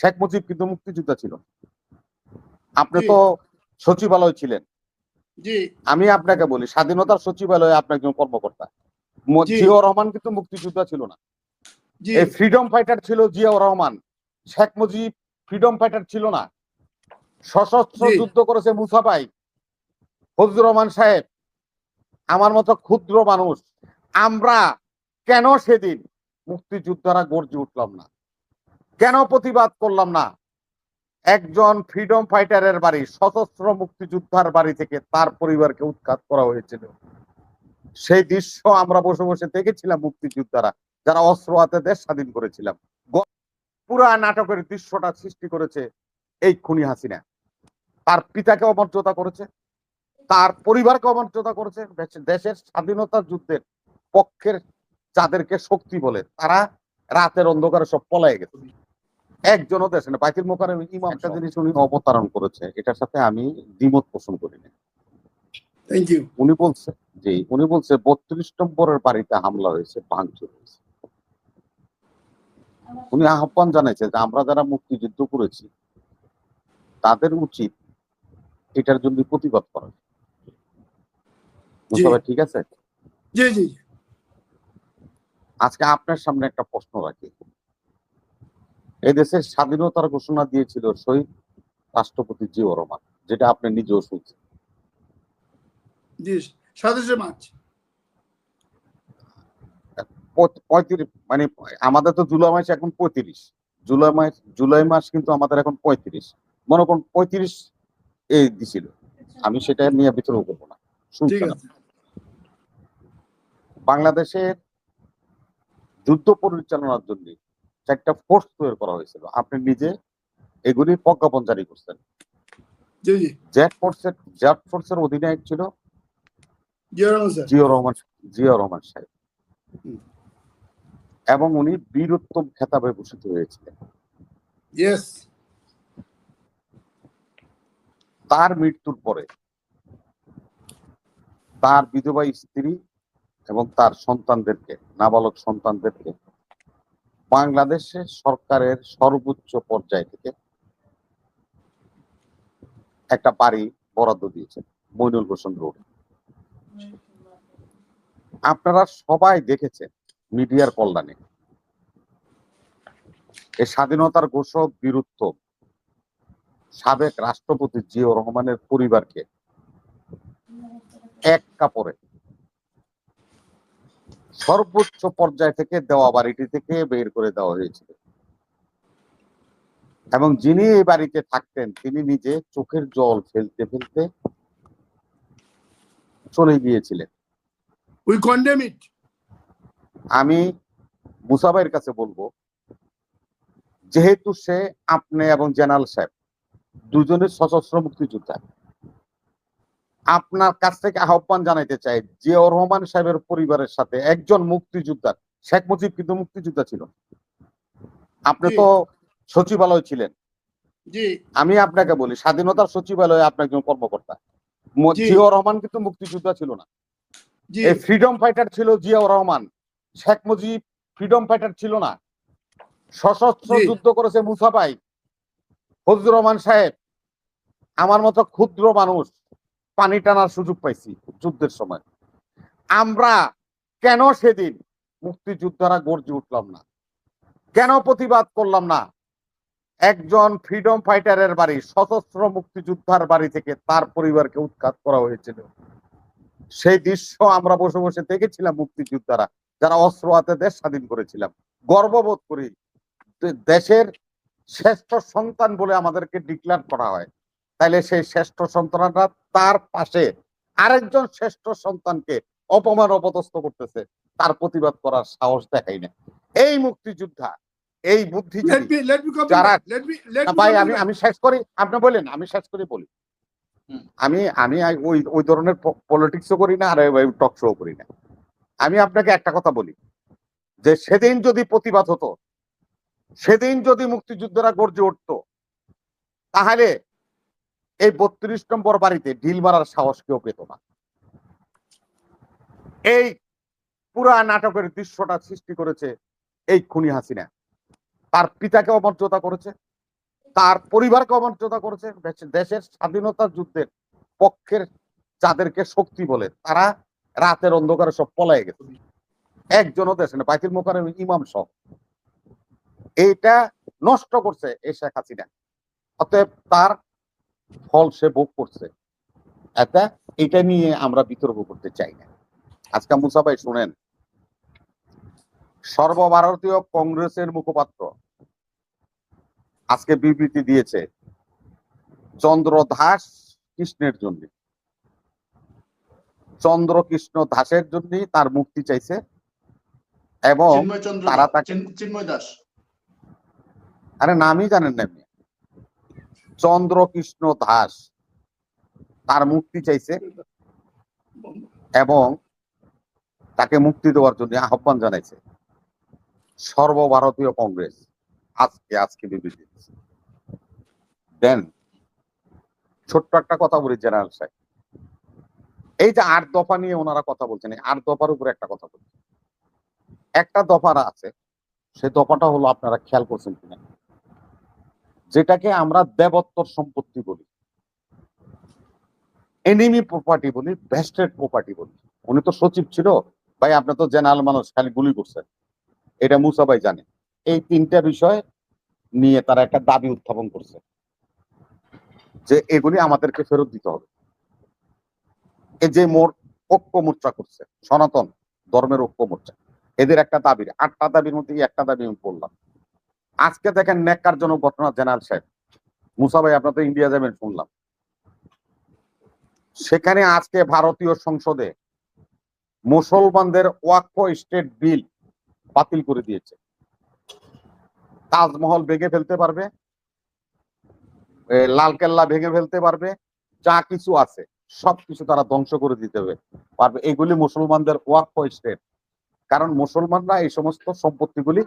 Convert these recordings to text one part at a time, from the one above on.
শেখ মুজিব কিন্তু মুক্তিযোদ্ধা ছিল। আপনি তো সচিবালয় ছিলেন। আমি আপনাকে বলি স্বাধীনতার সচিবালয়ে আপনি একজন কর্মকর্তা। জিয়াউর রহমান কিন্তু মুক্তিযোদ্ধা ছিল না। এই ফ্রিডম ফাইটার ছিল জিয়াউর রহমান। শেখ মুজিব ফ্রিডম ফাইটার ছিল না। সশস্ত্র যুদ্ধ করেছে মুসাফাই ফজলুর রহমান সাহেব। আমার মতো ক্ষুদ্র মানুষ। আমরা কেন সেদিন মুক্তিযোদ্ধারা গর্জে উঠলাম না? কেন প্রতিবাদ করলাম না? একজন ফ্রিডম ফাইটারের বাড়ি, সশস্ত্র মুক্তিযোদ্ধার বাড়ি থেকে তার পরিবারকে উৎখাত করা হয়েছিল। সেই দৃশ্য আমরা বসে বসে দেখেছিলাম মুক্তিযোদ্ধারা, যারা অস্ত্র হাতে দেশ স্বাধীন করেছিলাম। পুরা নাটকের দৃশ্যটা সৃষ্টি করেছে এই খুনি হাসিনা। তার পিতাকে অমর্যাদা করেছে, তার পরিবারকে অমর্যাদা করেছে দেশের স্বাধীনতা যুদ্ধের পক্ষের যাদেরকে শক্তি বলে, তারা রাতের অন্ধকারে সব পলায় গেছে। একজনও দেশে না। বাইতুল মোকারেম ইমাম একটা জিনিস উনি অবতারণ করেছে এটার সাথে আমি দ্বিমত পোষণ করি না উনি বলছে যে উনি বলছে বত্রিশ নম্বরের বাড়িতে হামলা হয়েছে ভাঙচুর হয়েছে। উনি আহ্বান জানাইছে যে আমরা যারা মুক্তিযুদ্ধ করেছি তাদের উচিত এটার জন্য প্রতিবাদ করা। ঠিক আছে? জি জি। আজকে আপনার সামনে একটা প্রশ্ন রাখি। এই দেশের স্বাধীনতার ঘোষণা দিয়েছিল শহীদ রাষ্ট্রপতি জিয়াউর রহমান যেটা আপনি নিজেও শুনছেন। সাতাশে মার্চ। পঁয়ত্রিশ মানে আমাদের তো জুলাই মাস এখন পঁয়ত্রিশ। জুলাই মাস জুলাই মাস কিন্তু আমাদের এখন পঁয়ত্রিশ। মনে করুন পঁয়ত্রিশ এই দিছিল। আমি সেটা নিয়ে বিতর্ক করব না। বাংলাদেশের যুদ্ধ পরিচালনার জন্য চারটা ফোর্স তৈরি করা হয়েছিল। আপনি নিজে এগুলি প্রজ্ঞাপন জারি করছেন। জি জি। ফোর্সের জেট ফোর্সের অধিনায়ক ছিল জিয়া রহমান জিয়া রহমান সাহেব। এবং উনি বীরোত্তম খেতাবে ভূষিত হয়েছিলেন। তার মৃত্যুর পরে তার বিধবা স্ত্রী এবং তার সন্তানদেরকে নাবালক সন্তানদেরকে বাংলাদেশের সরকারের সর্বোচ্চ পর্যায় থেকে একটা বাড়ি বরাদ্দ দিয়েছেন, মইনুল হোসেন রোড। আপনারা সবাই দেখেছেন মিডিয়ার কল্যাণে এই স্বাধীনতার ঘোষক বীরত্ব সাবেক রাষ্ট্রপতি জিয়াউর রহমানের পরিবারকে এক কাপড়ে সর্বোচ্চ পর্যায় থেকে দেওয়া বাড়িটি থেকে বের করে দেওয়া হয়েছিল। এবং যিনি এই বাড়িতে থাকতেন তিনি নিজে চোখের জল ফেলতে ফেলতে চলে গিয়েছিলেন। উই কন্ডেম ইট আমি মুসাবাইয়ের কাছে বলব যেহেতু সে আপনি এবং জেনারেল সাহেব দুজনের সশস্ত্র মুক্তিযোদ্ধা আপনার কাছ থেকে আহ্বান জানাইতে চাই জিয়াউর রহমান সাহেবের পরিবারের সাথে একজন মুক্তিযোদ্ধা শেখ মুজিব কিন্তু মুক্তিযোদ্ধা ছিল। আপনি তো সচিবালয় ছিলেন। আমি আপনাকে বলি স্বাধীনতার সচিবালয়ে আপনি একজন কর্মকর্তা। ম- জি। জিয়াউর রহমান কিন্তু মুক্তিযোদ্ধা ছিল না। এই ফ্রিডম ফাইটার ছিল জিয়াউর রহমান। শেখ মুজিব ফ্রিডম ফাইটার ছিল না। সশস্ত্র যুদ্ধ করেছে মুসাফাই ফজলুর রহমান সাহেব। আমার মতো ক্ষুদ্র মানুষ টানার সুযোগ পাইছি যুদ্ধের সময়। আমরা কেন সেদিন মুক্তিযোদ্ধারা গর্জে উঠলাম না? কেন প্রতিবাদ করলাম না? একজন ফ্রিডম ফাইটারের বাড়ি, সশস্ত্র মুক্তিযোদ্ধার বাড়ি থেকে তার পরিবারকে উৎখাত করা হয়েছিল। সেই দৃশ্য আমরা বসে বসে দেখেছিলাম মুক্তিযোদ্ধারা, যারা অস্ত্র হাতে দেশ স্বাধীন করেছিলাম। গর্ববোধ করি দেশের শ্রেষ্ঠ সন্তান বলে আমাদেরকে ডিক্লেয়ার করা হয়। তাইলে সেই শ্রেষ্ঠ সন্তানরা তার পাশে আরেকজন শ্রেষ্ঠ সন্তানকে অপমান অপদস্থ করতেছে। তার প্রতিবাদ করার সাহস দেখাই না এই মুক্তিযোদ্ধা এই যারা- না ভাই আমি আমি শেষ করি। আপনি বলেন আমি শেষ করি বলি। আমি আমি ওই ওই ধরনের পলিটিক্সও করি না আর টক শো করি না। আমি আপনাকে একটা কথা বলি যে সেদিন যদি প্রতিবাদ হতো সেদিন যদি মুক্তিযোদ্ধারা গর্জে উঠতো তাহলে এই বত্রিশ নম্বর বাড়িতে ঢিল মারার সাহস কেউ পেত না। এই পুরা নাটকের দৃশ্যটা সৃষ্টি করেছে এই খুনি হাসিনা। তার পিতাকে অমর্যাদা করেছে, তার পরিবারকে অমর্যাদা করেছে দেশের স্বাধীনতার যুদ্ধের পক্ষের যাদেরকে শক্তি বলে, তারা রাতের অন্ধকারে সব পলায় গেছে। একজনও দেশে না ইমাম সহ। এইটা নষ্ট করছে এই শেখ হাসিনা। অতএব তার ফল সে ভোগ করছে। এটা এটা নিয়ে আমরা বিতর্ক করতে চাই না। আজকে মুসা ভাই শুনেন সর্বভারতীয় কংগ্রেসের মুখপাত্র আজকে বিবৃতি দিয়েছে চন্দ্র দাস কৃষ্ণের জন্য। চন্দ্র কৃষ্ণ দাসের জন্য তার মুক্তি চাইছে এবং তারা তাকে- আরে নামই জানেন না আপনি চন্দ্র কৃষ্ণ দাস। তার মুক্তি চাইছে এবং তাকে মুক্তি দেওয়ার জন্য আহ্বান জানাইছে সর্বভারতীয় কংগ্রেস। আজকে আজকে বিবৃতি। দেন, ছোট্ট একটা কথা বলি, জেনারেল সাহেব। এই যে আট দফা নিয়ে ওনারা কথা বলছেন আট দফার উপরে একটা কথা বলছেন একটা দফার আছে, সে দফাটা হলো আপনারা খেয়াল করছেন কিনা? যেটাকে আমরা দেবত্বর সম্পত্তি বলি। এনিমি প্রপার্টি বলি ভেস্টেড প্রপার্টি বলি। উনি তো সচিব ছিল, ভাই আপনি তো জেনারেল মানুষ, খালি গুলি করছেন। এটা মুসা ভাই জানে। এই তিনটা বিষয় নিয়ে তারা একটা দাবি উত্থাপন করছে, যে এগুলি আমাদেরকে ফেরত দিতে হবে। এই যে মোর ঐক্য মোর্চা করছে, সনাতন ধর্মের ঐক্য মোর্চা, এদের একটা দাবি, আটটা দাবির মধ্যে একটা দাবি আমি বললাম। আজকে দেখেন ন্যাক্কারজনক ঘটনা, জেনারেল সাহেব। মুসা ভাই, আপনার তো ইন্ডিয়া যাবেন, শুনলাম। সেখানে আজকে ভারতীয় সংসদে মুসলমানদের ওয়াকফ স্টেট বিল বাতিল করে দিয়েছে। তাজমহল ভেঙে ফেলতে পারবে লালকেল্লা ভেঙে ফেলতে পারবে, যা কিছু আছে সবকিছু তারা ধ্বংস করে দিতে পারবে, এগুলি মুসলমানদের ওয়াকফ স্টেট। কারণ মুসলমানরা এই সমস্ত সম্পত্তিগুলি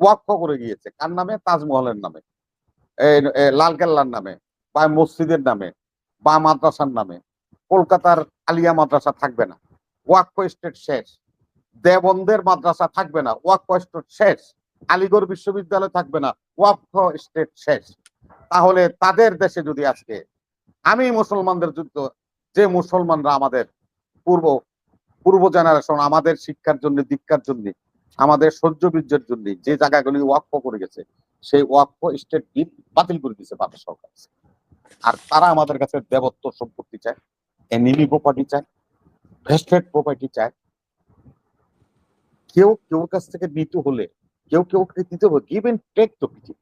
ওয়াকফ করে গিয়েছে। কার নামে? তাজমহলের নামে। লালকেল্লার নামে বা মসজিদের নামে বা মাদ্রাসার নামে। কলকাতার আলিয়া মাদ্রাসা থাকবে না। ওয়াকফ স্টেট শেষ। দেবন্দের মাদ্রাসা থাকবে না। ওয়াকফ স্টেট শেষ। আলিগড় বিশ্ববিদ্যালয় থাকবে না। ওয়াকফ স্টেট শেষ। তাহলে তাদের দেশে যদি আজকে আমি মুসলমানদের যুদ্ধ, যে মুসলমানরা আমাদের পূর্ব পূর্ব জেনারেশন আমাদের শিক্ষার জন্য, দীক্ষার জন্য আমাদের সহ্য বীর্যের জন্য যে জায়গাগুলি ওয়াকফ করে গেছে, সেই ওয়াকফ স্টেট বিল বাতিল করে দিয়েছে ভারত সরকার। আর তারা আমাদের কাছে দেবত্ব সম্পত্তি চায় এনিমি প্রপার্টি চায় ভেস্টেড প্রপার্টি চায়। কেউ কেউ কাছ থেকে নিতে হলে, কেউ কেউ দিতে হবে গিভ এন্ড টেক তো কিছু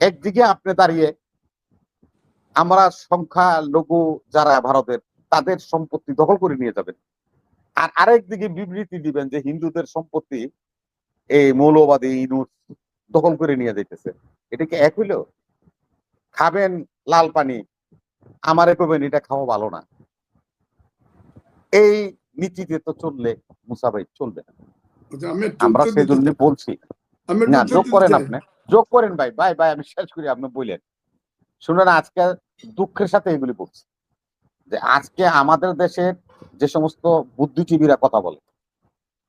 একদিকে আপনি দাঁড়িয়ে আমরা সংখ্যা লঘু যারা ভারতের, তাদের সম্পত্তি দখল করে নিয়ে যাবেন। আর আরেক দিকে বিবৃতি দিবেন যে হিন্দুদের সম্পত্তি এই মৌলবাদী ইনুস দখল করে নিয়ে যাইতেছে। এটা কি এক হইল? খাবেন লাল পানি আমারে কবেন এটা খাওয়া ভালো না। এই নীতিতে তো চললে মুসাভাই চলবে না। আচ্ছা, আমরা সেই জন্য বলছি। না যোগ করেন আপনি। যোগ করেন ভাই ভাই ভাই আমি শেষ করি আপনি বললেন শুনেন আজকে দুঃখের সাথে এগুলি বলছি। যে আজকে আমাদের দেশের যে সমস্ত বুদ্ধিজীবীরা কথা বলে।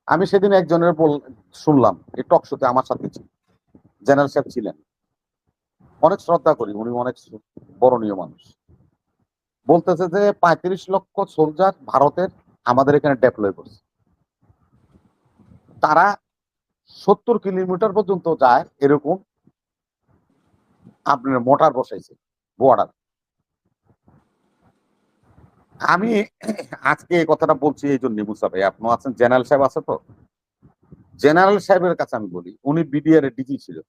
আমি সেদিন একজনের বল শুনলাম, এই টক শোতে আমার সাথে ছিল জেনারেল সাহেব ছিলেন। অনেক শ্রদ্ধা করি, উনি অনেক বরণীয় মানুষ। বলতেছে যে পঁয়ত্রিশ লক্ষ সোলজার ভারতের আমাদের এখানে ডেপ্লয় করছে। তারা সত্তর কিলোমিটার পর্যন্ত যায় এরকম আপনার মোটার বসাইছে বর্ডার আমি আজকে এই কথাটা বলছি এই জন্য মুসা ভাই। আপনি আছেন? জেনারেল সাহেব আছে তো? জেনারেল সাহেবের কাছে আমি বলি, উনি বিডিআর এর ডিজি ছিল।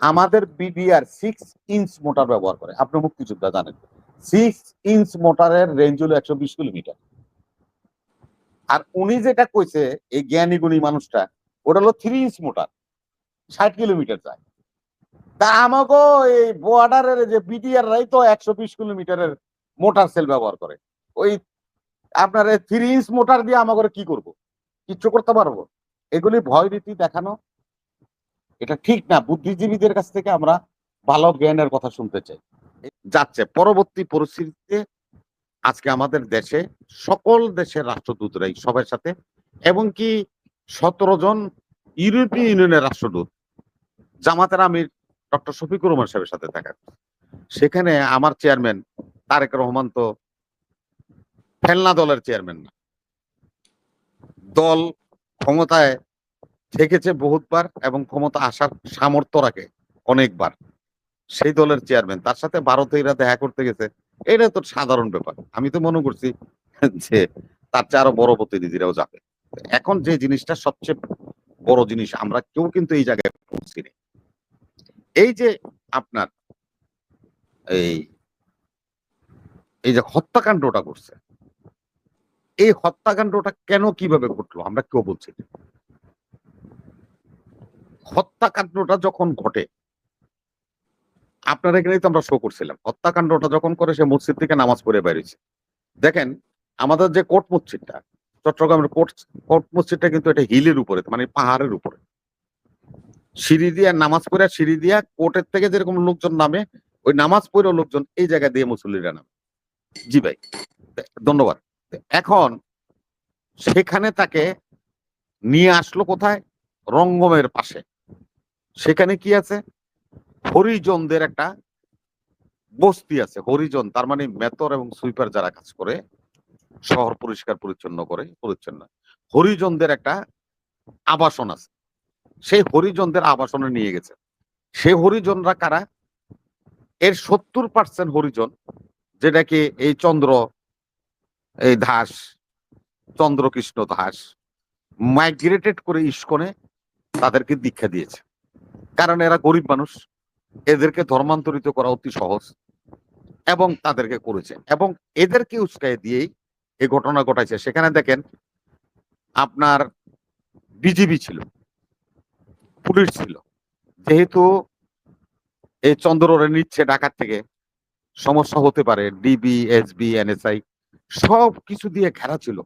আমাদের বিডিআর সিক্স ইঞ্চ মোটর ব্যবহার করে। আপনি মুক্তিযোদ্ধা জানেন। সিক্স ইঞ্চ মোটরের রেঞ্জ হলো একশো বিশ কিলোমিটার। আর উনি যেটা কইছে, এই জ্ঞানী গুণী মানুষটা, ওটা হলো থ্রি ইঞ্চ মোটর ষাট কিলোমিটার যায়। তা আমাকে এই বর্ডারের যে বিডিআর রাই তো একশো বিশ কিলোমিটারের মোটর সেল ব্যবহার করে। ওই আপনার থ্রি ইঞ্চ মোটার দিয়ে আমাকে কি করব? কিচ্ছু করতে পারব? এগুলি ভয় রীতি দেখানো। এটা ঠিক না, বুদ্ধিজীবীদের কাছ থেকে আমরা ভালো জ্ঞানের কথা শুনতে চাই। যাচ্ছে, পরবর্তী পরিস্থিতিতে আজকে আমাদের দেশে সকল দেশের রাষ্ট্রদূতরাই সবার সাথে এবং কি সতেরো জন ইউরোপীয় ইউনিয়নের রাষ্ট্রদূত, জামাতের আমির ডক্টর শফিকুর রহমান সাহেবের সাথে দেখা। সেখানে আমার চেয়ারম্যান তারেক রহমান তো ফেলনা দলের চেয়ারম্যান না। দল ক্ষমতায় থেকেছে বহুতবার এবং ক্ষমতা আসার সামর্থ্য রাখে অনেকবার। সেই দলের চেয়ারম্যান, তার সাথে ভারতীয়রা দেখা করতে গেছে। এটা তো সাধারণ ব্যাপার। আমি তো মনে করছি যে তার চেয়ে আরও বড় প্রতিনিধিরাও যাবে। এখন যে জিনিসটা সবচেয়ে বড় জিনিস, আমরা কেউ কিন্তু এই জায়গায় পৌঁছি নি। এই যে আপনার এই এই যে হত্যাকাণ্ডটা করছে এই হত্যাকাণ্ডটা কেন কীভাবে ঘটলো? আমরা কেউ বলছি হত্যাকাণ্ডটা যখন ঘটে, আপনার এখানেই তো আমরা শো করছিলাম। হত্যাকাণ্ডটা যখন করে, সে মসজিদ থেকে নামাজ পড়ে বেরিয়েছে দেখেন, আমাদের যে কোর্ট মসজিদটা, চট্টগ্রামের কোর্ট কোর্ট মসজিদটা কিন্তু এটা হিলের উপরে মানে পাহাড়ের উপরে। সিঁড়ি দিয়া নামাজ পড়ে, সিঁড়ি দিয়া কোর্টের থেকে যেরকম লোকজন নামে, ওই নামাজ পড়ে লোকজন এই জায়গা দিয়ে মুসল্লিরা নামে। জি ভাই, ধন্যবাদ। এখন সেখানে তাকে নিয়ে আসলো কোথায়? রঙ্গমের পাশে। সেখানে কি আছে? হরিজনদের একটা বস্তি আছে। হরিজন, তার মানে মেতর এবং সুইপার যারা কাজ করে, শহর পরিষ্কার পরিচ্ছন্ন করে, পরিচ্ছন্ন। হরিজনদের একটা আবাসন আছে। সেই হরিজনদের আবাসনে নিয়ে গেছে। সেই হরিজনরা কারা? এর সত্তর পার্সেন্ট হরিজন যেটাকে এই চন্দ্র এই দাস, চন্দ্রকৃষ্ণ দাস মাইগ্রেটেড করে ইস্কনে তাদেরকে দীক্ষা দিয়েছে। কারণ এরা গরিব মানুষ, এদেরকে ধর্মান্তরিত করা অতি সহজ এবং তাদেরকে করেছে। এবং এদেরকে উস্কাই দিয়েই এই ঘটনা ঘটাইছে। সেখানে দেখেন, আপনার বিজিবি ছিল, পুলিশ ছিল। যেহেতু এই চন্দ্ররে নিচ্ছে ঢাকার থেকে, সমস্যা হতে পারে ডিবি এসবি এনএসআই সব কিছু দিয়ে ঘেরা ছিল।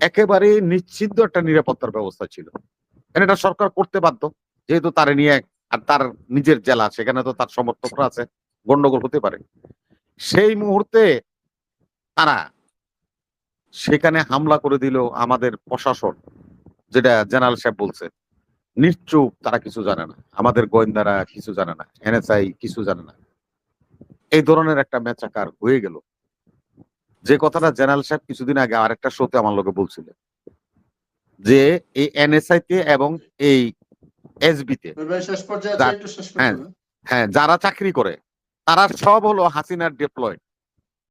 একেবারে নিশ্চিন্ত একটা নিরাপত্তার ব্যবস্থা ছিল। এটা সরকার করতে বাধ্য? যেহেতু তারে নিয়ে আর তার নিজের জেলা সেখানে তো তার সমর্থকরা আছে, গন্ডগোল হতে পারে। সেই মুহূর্তে তারা সেখানে হামলা করে দিল আমাদের প্রশাসন, যেটা জেনারেল সাহেব বলছে। নিশ্চুপ তারা কিছু জানে না। আমাদের গোয়েন্দারা কিছু জানে না। এনএসআই কিছু জানে না। এই ধরনের একটা ম্যাচাকার হয়ে গেল। যে কথাটা জেনারেল সাহেব কিছুদিন আগে আর একটা শোতে আমার লোকে বলছিলেন যে এই এনএসআই তে এবং এই এসবি তে হ্যাঁ। হ্যাঁ যারা চাকরি করে তারা সব হলো হাসিনার ডিপ্লয়েড